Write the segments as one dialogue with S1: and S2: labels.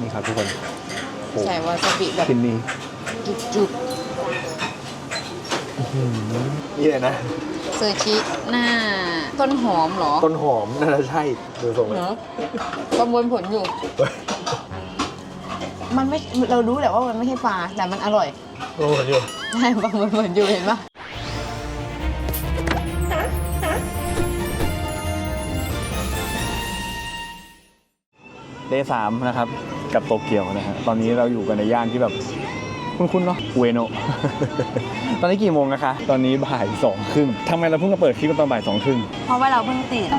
S1: นี่ครับทุกคนโอ้
S2: ใส่วาซาบิแบบ
S1: ชิ้นนี้
S2: จุก
S1: นี่เลยนะ
S2: ๆเซอร์ชิหน้า ต้นหอมเหรอ
S1: ต้นหอมน่าจะใช่ดูทรงเลย
S2: เนอะประมวลผลอยู่ มันไม่เรารู้แหละว่ามันไม่ใช่ปลาแต่มันอร่อย
S1: โอ้โหอยู่
S2: ใช่ประมวลผลอยู่เห็นปะ
S1: เดย์สามนะครับ กับโตเกียวนะฮะตอนนี้เราอยู่กันในย่านที่แบบคุ้นๆเนาะอุเอโนะตอนนี้กี่โมงนะคะ ตอนนี้บ่ายสองครึ่งทำไมเราเพิ่งมาเปิดคลิปกันตอนบ่ายสองครึ่ง
S2: เพราะว่าเราเพิ่งตื่น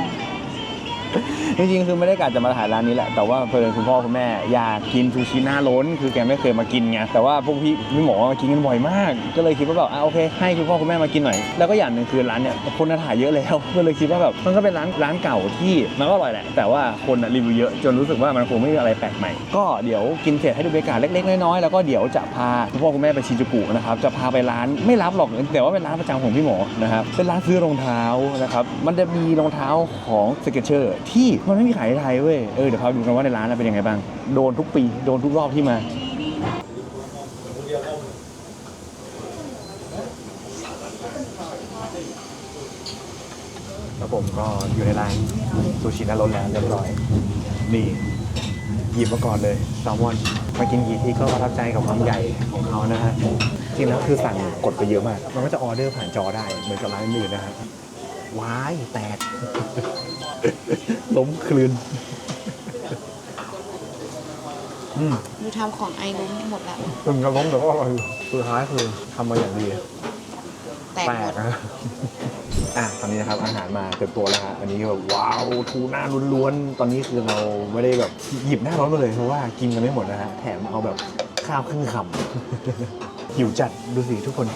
S1: จริงๆคือไม่ได้กะจะมาถ่ายร้านนี้แหละ แต่ว่าเพื่อนคุณพ่อคุณแม่อยากกินซูชิหน้าล้น คือแกไม่เคยมากินไง แต่ว่าพวกพี่พี่หมอมากินกันบ่อยมาก ก็เลยคิดว่าแบบอะโอเค ให้คุณพ่อคุณแม่มากินหน่อย แล้วก็อย่างหนึ่งคือร้านเนี่ยคนน่าถ่ายเยอะแล้วก็เลยคิดว่าแบบมันก็เป็นร้านร้านเก่าที่มันก็อร่อยแหละ แต่ว่าคนรีวิวเยอะจนรู้สึกว่ามันคงไม่มีอะไรแปลกใหม่ ก็เดี๋ยวกินเสร็จให้ดูบรรยากาศเล็กๆน้อยๆแล้วก็เดี๋ยวจะพาคุณพ่อคุณแม่ไปชิจูกุนะครับจะพาไปร้านไม่รับหรอกแต่ว่าเป็นร้านประจำของพี่หมอนะครับเป็นร้านซื้อรองเท้านะครับมันจะมีรองเท้าของสเก t เชอร์ที่มันไม่มีขายในไทยเว้ย เออเดี๋ยวพาดูกันว่าในร้านเป็นยังไงบ้าง โดนทุกปี โดนทุกรอบที่มาแล้วผมก็อยู่ในร้านซูชินารนแล้วเรียบร้อย นี่หยิบมาก่อนเลยแซลมอนมากินกี่ที่ก็ประทับใจกับความใหญ่ของเขานะฮะจริงแล้วคือสั่งกดไปเยอะมาก มันก็จะออเดอร์ผ่านจอได้เหมือนกับร้านอื่นนะฮะ ว้ายแตก ล้มคลืน อืม
S2: ดูทำของไอรุ้มหมดแล้ว
S1: ถึงจะล้มแต่ก็อร่อยอยู่สุดท้ายคือทำมาอย่างดี
S2: แตก
S1: แปล
S2: หม
S1: ก
S2: ด
S1: นะ อะ ตอนนี้นะครับ อาหารมาเต็มตัวแล้วฮะ อันนี้แบบว้าว ทูน่าล้วนๆ ตอนนี้คือเราไม่ได้แบบหยิบหน้าร้อนมาเลย เพราะว่ากินกันไม่หมดนะฮะ แถมเอาแบบข้าวครึ่งคำ หิวจัด ดูสิทุกคน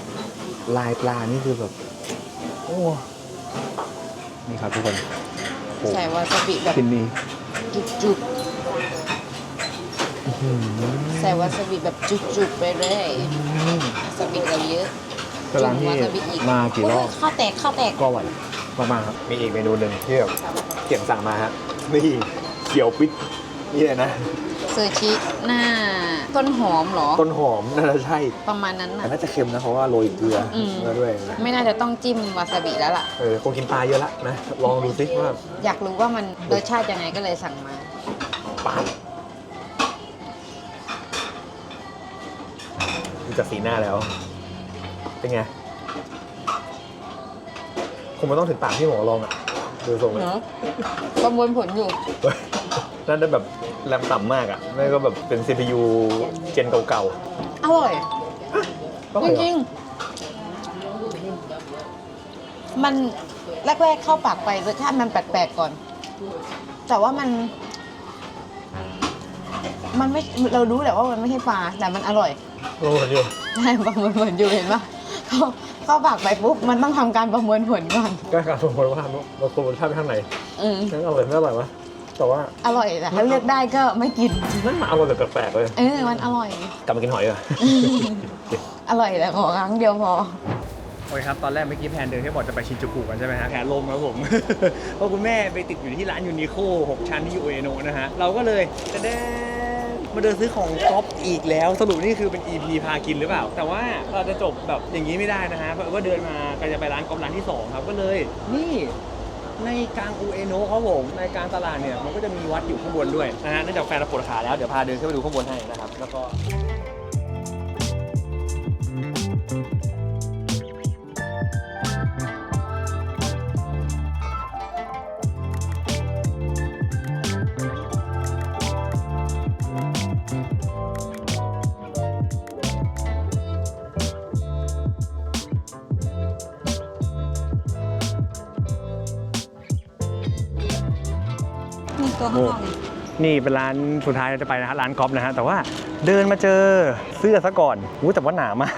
S1: ลายปลานี่คือแบบ โอ้ นี่ครับทุกคนโอ้
S2: ใส่วาซาบิแบบ
S1: ชิ้นนี้
S2: จุกๆใส่วาซาบิแบบจุกๆไปเลยวาซาบิเราเยอะ
S1: เป็นร้านที่
S2: จุ่มวาซาบิอีก
S1: มากี่รอบ
S2: โยข้าวแตกข้าวแตก
S1: ก็อร่อยมากๆครับมีอีกเมนูหนึ่งที่แบบเขียนสั่งมาฮะนี่เขียวปิ๊กนี่เลยนะ
S2: เซอร์ชิหน้าต้นหอมเหรอ
S1: ต้นหอมน่าจะใช่
S2: ประมาณนั้น
S1: แต่
S2: น่ะ
S1: น่าจะเค็มนะเพราะว่าโรยเกลืออ
S2: ม
S1: มาด้วยนะ
S2: ไม่น่าจะต้องจิ้มวาซาบิแล้วล่ะ
S1: เออคงกินปลาเยอะละนะลองดูสิว่า
S2: อยากรู้ว่ามันรสชาติยังไงก็เลยสั่งมา
S1: ปลาดูจากสีหน้าแล้ว เป็นไงคงไม่ต้องถึงปากที่หมอลองอะดูทรงเลย
S2: เนาะประมวลผลอยู่
S1: นั่นได้แบบ แรมต่ำมากอะไม่ก็แบบเป็น CPU เจนเก่า
S2: อร่อย
S1: ๆก็อ
S2: จ
S1: ร่อยเหรอ
S2: ริงๆ มันแรกๆเข้าปากไปรสชาติมันแปลกๆก่อน แต่ว่ามัน มันไม่เรารู้แหละว่ามันไม่ใช่ปลาแต่มันอร่อย
S1: โอ้โหอยู่
S2: ใช่ประมวลผลอยู่เห็นปะเข้าเข้าปากไปปุ๊บมันต้องทำการประมวลผลก่อน
S1: ก็การสมมติว่าเราควรรสชาติไปทางไหน
S2: อืม
S1: นั่นอร่อยไม่อร่อยวะ แต่ว่า
S2: อร่อยแต่ถ้าเลือกได้ก็ไม่กิน
S1: นั่นมาอร่อยแบบแปลกๆเลย
S2: เออมันอร่อย
S1: กลับมากินหอยอะ
S2: อร่อยแต่ขอครั้งเดียวพอ
S1: โอเคครับ ตอนแรกเมื่อกี้แพนเดินที่บอกจะไปชินจูกุกันใช่ไหมฮะแผนลมครับผม เพราะคุณแม่ไปติดอยู่ที่ร้านยูนิโค6ชั้นที่ยูเอโนะนะฮะ เราก็เลยจะเดินมาเดินซื้อของก๊อปอีกแล้ว สรุปนี่คือเป็น EP พากินหรือเปล่า แต่ว่าเราจะจบแบบอย่างนี้ไม่ได้นะฮะเพราะว่าเดินมาก็จะไปร้านก๊อปร้านที่ 2 ครับก็เลย นี่ ในกลางอูเอโนะครับผมในกลางตลาดเนี่ยมันก็จะมีวัดอยู่ข้างบนด้วยนะฮะเนื่องจากแฟนเราปวดขาแล้วเดี๋ยวพาเดินขึ้นไปดูข้างบนให้นะครับแล้วก็
S2: มีตัวข้างนอกนี่
S1: นี่เป็นร้านสุดท้ายเราจะไปนะฮะร้านก๊อฟนะฮะแต่ว่าเดินมาเจอเสื้อซะก่อนอุ้ยแต่ว่าหนามาก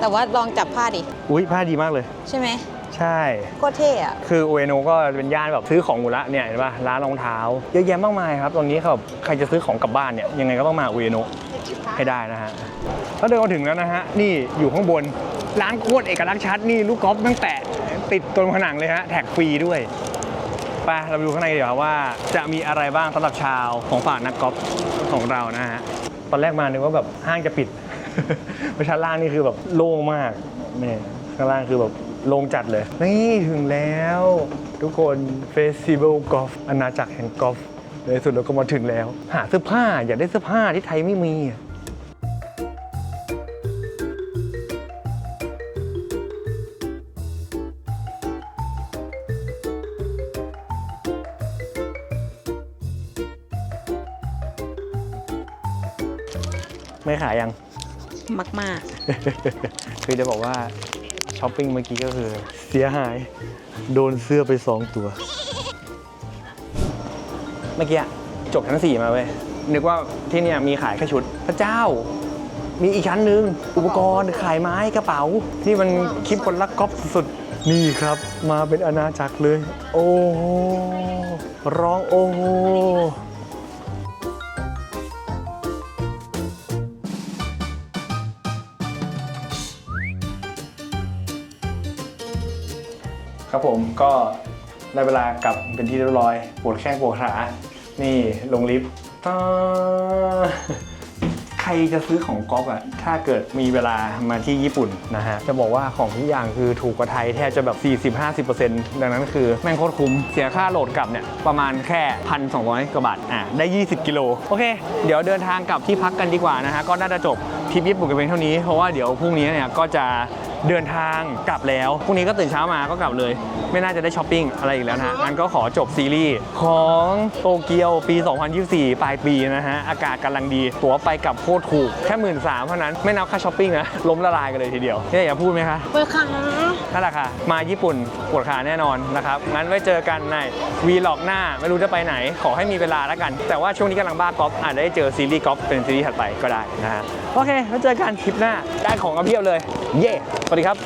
S2: แต่ว่าลองจับผ้าดิ
S1: อุ้ยผ้าดีมากเลย
S2: ใช่ไหม
S1: ใช่
S2: โคตรเท่อะ
S1: คืออุเอโนก็เป็นย่านแบบซื้อของหมดละเนี่ยเห็นป่ะร้านรองเท้าเยอะแยะมากมายครับตรงนี้เขาแบบใครจะซื้อของกลับบ้านเนี่ยยังไงก็ต้องมาอุเอโนให้ได้นะฮะถ้าเดินมาถึงแล้วนะฮะนี่อยู่ข้างบนร้านโคตรเอกลักษณ์ชัดนี่ลูกกอล์ฟตั้งแตะติดตัวผนังเลยฮะแท็กฟรีด้วย ไปเราไปดูข้างในกันดีกว่าว่าจะมีอะไรบ้างสำหรับชาวของฝากนักกอล์ฟของเรานะฮะตอนแรกมานึกว่าแบบห้างจะปิด ไปชั้นล่างนี่คือแบบโล่งมากนี่ข้างล่างคือแบบโล่งจัดเลย นี่ถึงแล้ว ทุกคนเฟสติวัลกอล์ฟอาณาจักรแห่งกอล์ฟในที่สุดเราก็มาถึงแล้ว หาเสื้อผ้าอยากได้เสื้อผ้าที่ไทยไม่มี ไม่ขายยัง
S2: มากมาก
S1: คือจะบอกว่าช้อปปิ้งเมื่อกี้ก็คือ เสียหาย โดนเสื้อไป2ตัว เมื่อกี้อะจบชั้นสี่มาเว้ย นึกว่าที่เนี่ยมีขายแค่ชุด พระเจ้า มีอีกชั้นหนึ่งอุปกรณ์ขายไม้กระเป๋า ที่มันคลิปคนรักก๊อฟสุดๆนี่ครับ มาเป็นอาณาจักรเลย โอ้โหร้องโอ้โห ครับผมก็ได้เวลากลับเป็นที่เรียบร้อยปวดแข้งปวดขา นี่ลงลิฟต์ใครจะซื้อของก๊อฟอะถ้าเกิดมีเวลามาที่ญี่ปุ่นนะฮะ จะบอกว่าของทุกอย่างคือถูกกว่าไทยแทบจะแบบ 40-50%ดังนั้นคือแม่งโคตรคุ้ม เสียค่าโหลดกลับเนี่ย ประมาณแค่1,200กว่าบาท อะ ได้ 20 กิโล โอเค เดี๋ยวเดินทางกลับที่พักกันดีกว่านะฮะ ก็น่าจะจบทริปญี่ปุ่นกันเพียงเท่านี้ เพราะว่าเดี๋ยวพรุ่งนี้เนี่ยก็จะ เดินทางกลับแล้วพรุ่งนี้ก็ตื่นเช้ามาก็กลับเลย ไม่น่าจะได้ช้อปปิ้งอะไรอีกแล้วนะฮะงั้นก็ขอจบซีรีส์ของโตเกียวปี 2024 ปลายปีนะฮะ อากาศกำลังดี ตั๋วไปกลับโคตรถูก แค่หมื่นสามเท่านั้น ไม่นับค่าช้อปปิ้งนะ ล้มละลายกันเลยทีเดียวเนี่ยอย่าพูดไหมคะ
S2: ๆเปิดขา
S1: นั่นแหละค่ะ มาญี่ปุ่นปวดขาแน่นอนนะครับ งั้นไว้เจอกันในวีล็อกหน้า ไม่รู้จะไปไหน ขอให้มีเวลาแล้วกัน แต่ว่าช่วงนี้กำลังบ้ากอล์ฟอาจจะได้เจอซีรีส์กอล์ฟเป็นซีรีส์ถัดไปก็ได้นะฮะโอเคไว้เจอกันคลิปหน้าได้ของกันเพียบเลย เย่สวัสดีครับ